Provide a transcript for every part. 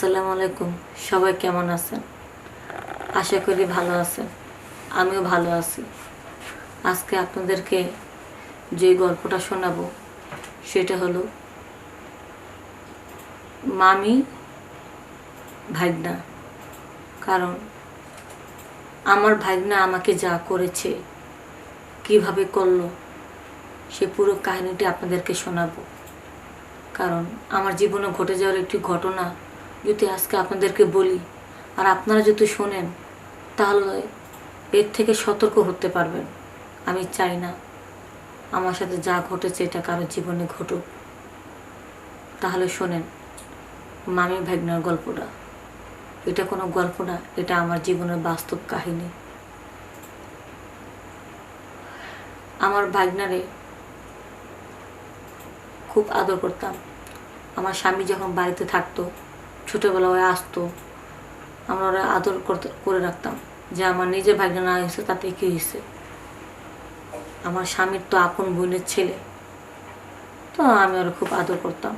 আসসালামু আলাইকুম। সবাই কেমন আছেন? আশা করি ভালো আছেন। আমিও ভালো আছি। আজকে আপনাদেরকে যে গল্পটা শোনাবো, সেটা হলো মামি ভাগনা কারণ আমার ভাগনা আমাকে যা করেছে, কীভাবে করল, সে পুরো কাহিনীটি আপনাদেরকে শোনাবো। কারণ আমার জীবনে ঘটে যাওয়ার একটি ঘটনা যদি আজকে আপনাদেরকে বলি, আর আপনারা যদি শোনেন, তাহলে এর থেকে সতর্ক হতে পারবেন। আমি চাই না আমার সাথে যা ঘটেছে এটা কারোর জীবনে ঘটুক। তাহলে শোনেন, মামি ভাগনার গল্পটা। এটা কোনো গল্প না, এটা আমার জীবনের বাস্তব কাহিনী। আমার ভাগনারে খুব আদর করতাম। আমার স্বামী যখন বাড়িতে থাকতো ছোটোবেলায় আসতো। আমরা ওরা আদর করতে, করে রাখতাম। যে আমার নিজের ভাগ্য না হয়েছে, তাতে কি হয়েছে? আমার স্বামীর তো আপন বোনের ছেলে। তো আমি ওরা খুব আদর করতাম।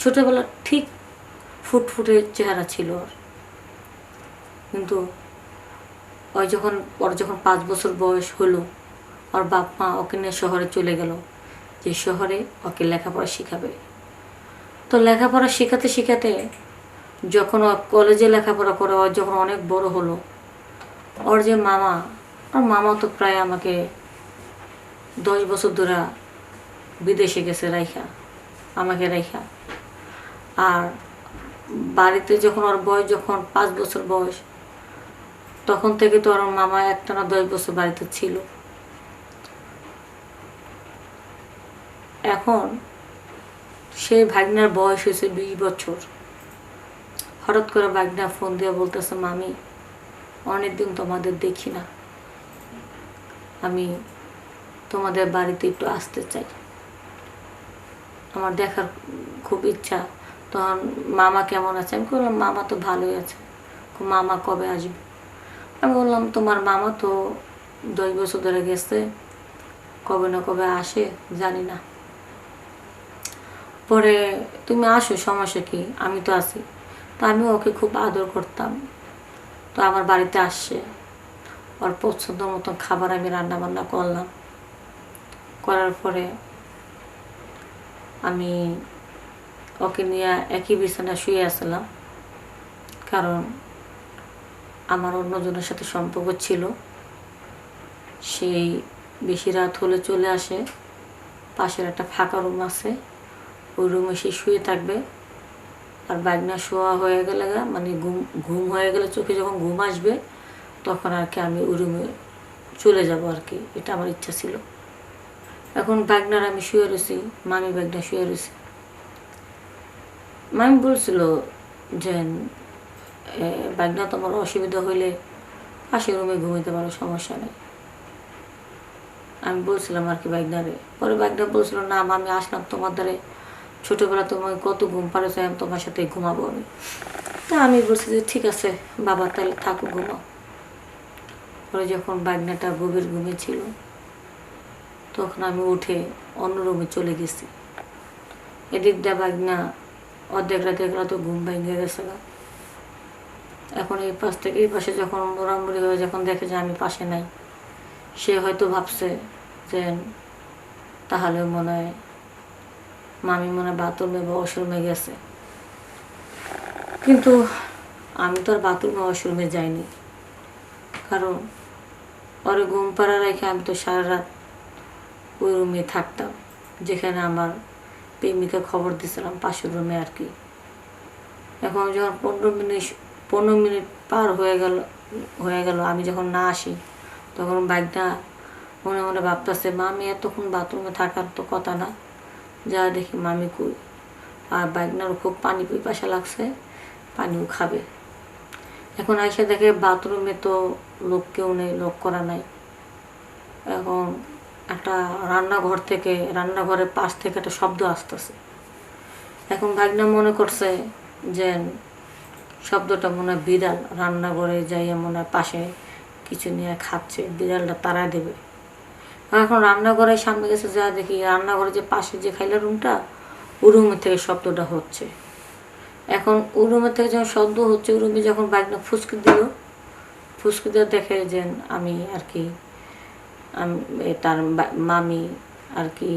ছোটোবেলা ঠিক ফুটফুটে চেহারা ছিল ওর। কিন্তু ওই যখন, ওর যখন পাঁচ বছর বয়স হলো, ওর বাপ মা ওকে নিয়ে শহরে চলে গেল। যে শহরে ওকে লেখাপড়া শেখাবে। তো লেখাপড়া শেখাতে শেখাতে যখন কলেজে লেখাপড়া করে ও যখন অনেক বড় হলো, ওর যে মামা, ওর মামা তো প্রায় আমাকে দশ বছর ধরে বিদেশে গেছে রাইখা, আমাকে রাইখা। আর বাড়িতে যখন ওর বয়স, যখন পাঁচ বছর বয়স, তখন থেকে তো ওর মামা একটানা দশ বছর বাড়িতে ছিল। এখন সেই ভাগনার বয়স হয়েছে বিশ বছর। হঠাৎ করে ভাগনা ফোন দিয়ে বলতেছে, মামি, অনেকদিন তোমাদের দেখি না। আমি তোমাদের বাড়িতে একটু আসতে চাই। আমার দেখার খুব ইচ্ছা। তখন মামা কেমন আছে? আমি বললাম, মামা তো ভালোই আছে। মামা কবে আসবে? আমি বললাম, তোমার মামা তো দশ বছর ধরে গেছে। কবে না কবে আসে, জানি না। পরে তুমি আসো, সমস্যা কি? আমি তো আছি। তো আমি ওকে খুব আদর করতাম। তো আমার বাড়িতে আসছে ওর পছন্দ মতন খাবার আমি রান্না বান্না করলাম। করার পরে আমি ওকে নিয়ে একই বিছানা শুয়ে আসলাম। কারণ আমার অন্যজনের সাথে সম্পর্ক ছিল। সেই বেশি রাত হলে চলে আসে। পাশের একটা ফাঁকা রুম আছে। ওই রুমে সে শুয়ে থাকবে। আর বাগনা শোয়া হয়ে গেলে মানে ঘুম ঘুম হয়ে গেলে চোখে যখন ঘুম আসবে, তখন আর কি আমি ওই রুমে চলে যাব আর কি, এটা আমার ইচ্ছা ছিল। এখন বাগনার আমি শুয়ে রয়েছি, মামি বাগনা শুয়ে রয়েছি। মামি বলছিল যে বাগনা তোমার অসুবিধা হইলে পাশের রুমে ঘুমাইতে পারো, সমস্যা নেই। আমি বলছিলাম আর কি বাগনারে, পরে বাগনা বলছিল, না আমি আসলাম তোমার দ্বারে। ছোটোবেলা তোমার কত ঘুম পাড়েছে আমি তোমার সাথে ঘুমাবো আমি। তা আমি বলছি যে ঠিক আছে, বাবা তাহলে থাকো, ঘুমাও। পরে যখন বাগনাটা গভীর ঘুমে ছিল, তখন আমি উঠে অন্য রুমে চলে গেছি। এদিক দিয়ে বাগনা অর্ধেক রাতে তো ঘুম ভেঙে গেছে না এখন এই পাশ থেকে এই পাশে যখন মোড়ামুড়ি হয়ে যখন দেখে যে আমি পাশে নাই, সে হয়তো ভাবছে যে তাহলে মনে হয় মামি মনে হয় বাথরুমে বা ওয়াশরুমে গেছে। কিন্তু আমি তো আর বাতুল বাথরুমে ওয়াশরুমে যাইনি। কারণ পরে ঘুম পাড়া রেখে আমি তো সারা রাত ওই রুমে থাকতাম, যেখানে আমার প্রেমিকা খবর দিয়েছিলাম পাশের রুমে আর কি। এখন যখন পনেরো মিনিট পনেরো মিনিট পার হয়ে গেল হয়ে গেল, আমি যখন না আসি, তখন বাইকটা মনে মনে ভাবতেছে, মামি, এতক্ষণ বাথরুমে থাকার তো কথা না। যা দেখি মামি কই। আর বাইকনারও খুব পানি পিপাসা লাগছে, পানিও খাবে। এখন আইসা দেখে বাথরুমে তো লোক কেউ নেই, লোক করা নাই। এখন একটা রান্নাঘর থেকে, রান্নাঘরের পাশ থেকে একটা শব্দ আসতেছে। এখন ভাগনা মনে করছে যে শব্দটা মনে হয় বিড়াল রান্নাঘরে যাইয়া মনে হয় পাশে কিছু নিয়ে খাচ্ছে, বিড়ালটা তারা দেবে। এখন রান্নাঘরের সামনে গেছে, যা দেখি রান্নাঘরে যে পাশে যে খাইলা রুমটা ওই রুমের থেকে শব্দটা হচ্ছে। এখন ওই রুমের থেকে যখন শব্দ হচ্ছে ওই রুমে যখন বাইকটা ফুসকে দিল, ফুসকে দিয়ে দেখে যে আমি আর কি তার মামি আর কি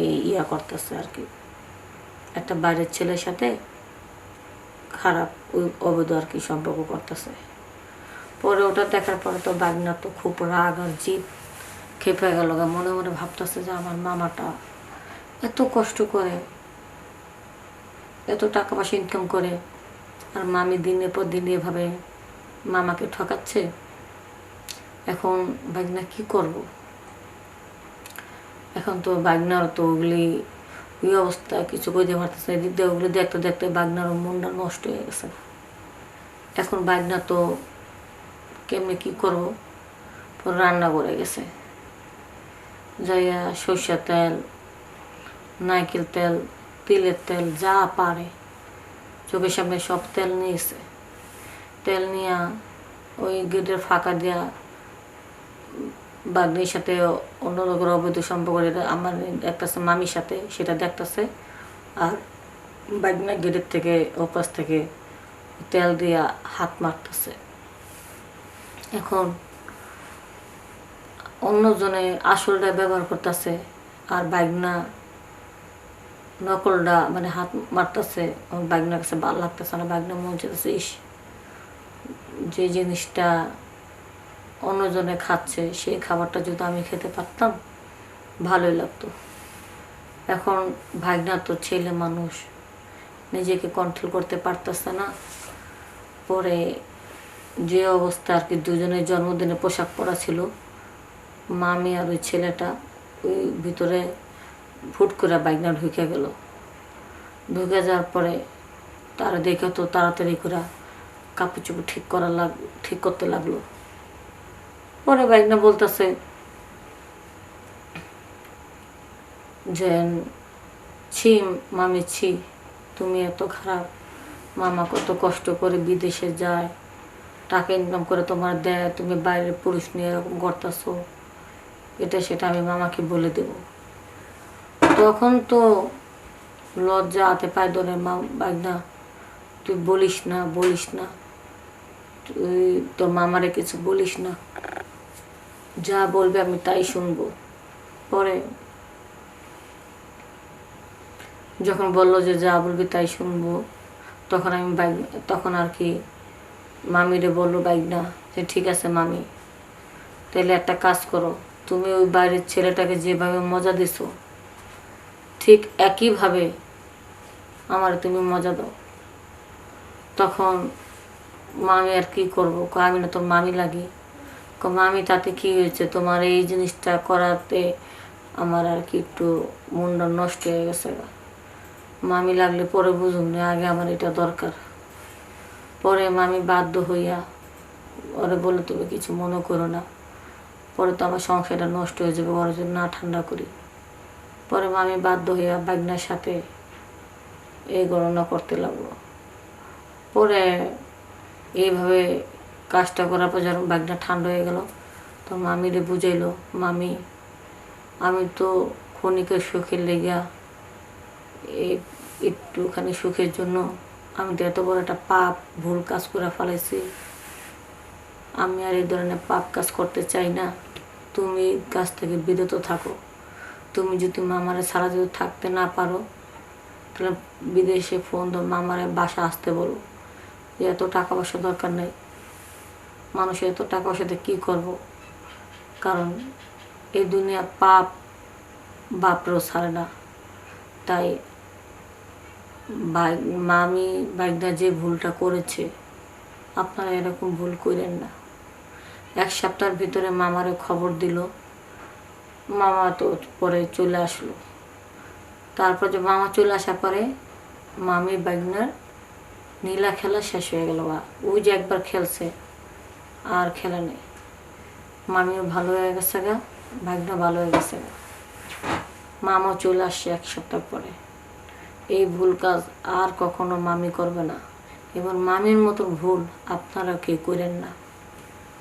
এই ইয়া করতেছে আর কি। একটা বাইরের ছেলের সাথে খারাপ ওই অবৈধ আর কি সম্পর্ক করতেছে। পরে ওটা দেখার পরে তো বাগনা তো খুব রাগ আর জিদ। খেপে গেল। মনে মনে ভাবতেছে যে আমার মামাটা এত কষ্ট করে, এত টাকা পয়সা ইনকাম করে, আর মামি দিনের পর দিন এভাবে মামাকে ঠকাচ্ছে। এখন বাগনা কি করব? এখন তো বাগনার তো ওগুলি ওই অবস্থা, কিছু করতে পারতেছে না দিয়ে ওগুলি দেখতে দেখতে বাগনার মনটা নষ্ট হয়ে গেছে এখন বাগনা তো কেমনে কি করব? রান্না করে গেছে। যাইয়া সর্ষের তেল, নারকেল তেল, তিলের তেল, যা পারে। চোখের সামনে সব তেল নিয়েছে। তেল নিয়া ওই গেটের ফাঁকা দিয়া বাগনির সাথে অন্য লোকের অবৈধ সম্পর্ক আমার দেখতেছে মামির সাথে, সেটা দেখতেছে। আর বাগনা গেটের থেকে ওপাশ থেকে তেল দিয়া হাত মারতেছে। এখন অন্যজনে আসলটা ব্যবহার করতেছে আর বাইগনা নকলটা মানে হাত মারতেছে বাগনার কাছে ভালো লাগতেছে না, বাগনা মন চাইতেছে ইস, যে জিনিসটা অন্যজনে খাচ্ছে, সেই খাবারটা যদি আমি খেতে পারতাম, ভালোই লাগতো। এখন ভাগনা তো ছেলে মানুষ, নিজেকে কন্ট্রোল করতে পারতেছে না। পরে যে অবস্থা আর কি, দুজনের জন্মদিনে পোশাক পরা ছিল মামি আর ওই ছেলেটা ওই ভিতরে ফুট করে বাইকনা ঢুকে গেল। ঢুকে যাওয়ার পরে তারা দেখে তো তাড়াতাড়ি করে কাপড় চোপড় ঠিক করা লাগ, ঠিক করতে লাগল। পরে বাইকনা বলতেছে যে, ছি মামি, ছি, তুমি এত খারাপ। মামা কত কষ্ট করে বিদেশে যায়, টাকা ইনকাম করে তোমার দেয়, তুমি বাইরের পুরুষ নিয়ে এরকম করতেছো। এটা সেটা আমি মামাকে বলে দেব। তখন তো লজ্জা হাতে পায় ধরে, মা বাগনা তুই বলিস না বলিস না, তুই তোর মামারে কিছু বলিস না। যা বলবে আমি তাই শুনব। পরে যখন বলল যে যা বলবি তাই শুনব, তখন আমি বাইক তখন আর কি মামিরে বলল বাইক না যে ঠিক আছে মামি তাহলে একটা কাজ করো। তুমি ওই বাইরের ছেলেটাকে যেভাবে মজা দিছো, ঠিক একইভাবে আমার তুমি মজা দাও। তখন মামি আর কি করব? আমি না তোর মামি লাগি। মামি, তাতে কি হয়েছে? তোমার এই জিনিসটা করাতে আমার আর কি একটু মনটা নষ্ট হয়ে গেছে মামি লাগলে পরে বুঝুন না, আগে আমার এটা দরকার। পরে মামি বাধ্য হইয়া, ওরে বলে তুমি কিছু মনে করো না। পরে তো আমার সংসারটা নষ্ট হয়ে যাবে, ওরা যদি না ঠান্ডা করি। পরে মামি বাধ্য হইয়া বাগনার সাথে এই গণনা করতে লাগল। পরে এইভাবে কাজটা করার পর যখন বাগনা ঠান্ডা হয়ে গেল, তো মামিরে বুঝাইলো, মামি, আমি তো ক্ষণিকের সুখের এই একটুখানি সুখের জন্য আমি তো এত বড় একটা পাপ, ভুল কাজ করে ফেলাইছি। আমি আর এই ধরনের পাপ কাজ করতে চাই না। তুমি কাজ থেকে বিরত থাকো। তুমি যদি মামারে ছাড়া যদি থাকতে না পারো, তাহলে বিদেশে ফোন ধর, মামারে বাসা আসতে বলো। যে এত টাকা পয়সা দরকার নেই। মানুষের এত টাকা পয়সাতে কী করব? কারণ এই দুনিয়া পাপ, বাপরেও ছাড়ে না। তাই মামি বাইকটা যে ভুলটা করেছে, আপনারা এরকম ভুল করেন না। এক সপ্তাহের ভিতরে মামারে খবর দিল। মামা তো পরে চলে আসলো। তারপর যে মামা চলে আসার পরে মামি বাইকনার নীলা খেলা শেষ হয়ে গেল বা। ওই যে একবার খেলছে, আর খেলা নেই। মামিও ভালো হয়ে গেছে গা ভাগনা ভালো হয়ে গেছে গা। মামাও চলে আসছে এক সপ্তাহ পরে। এই ভুল কাজ আর কখনো মামি করবে না। এবার মামির মতো ভুল আপনারা কেউ করেন না।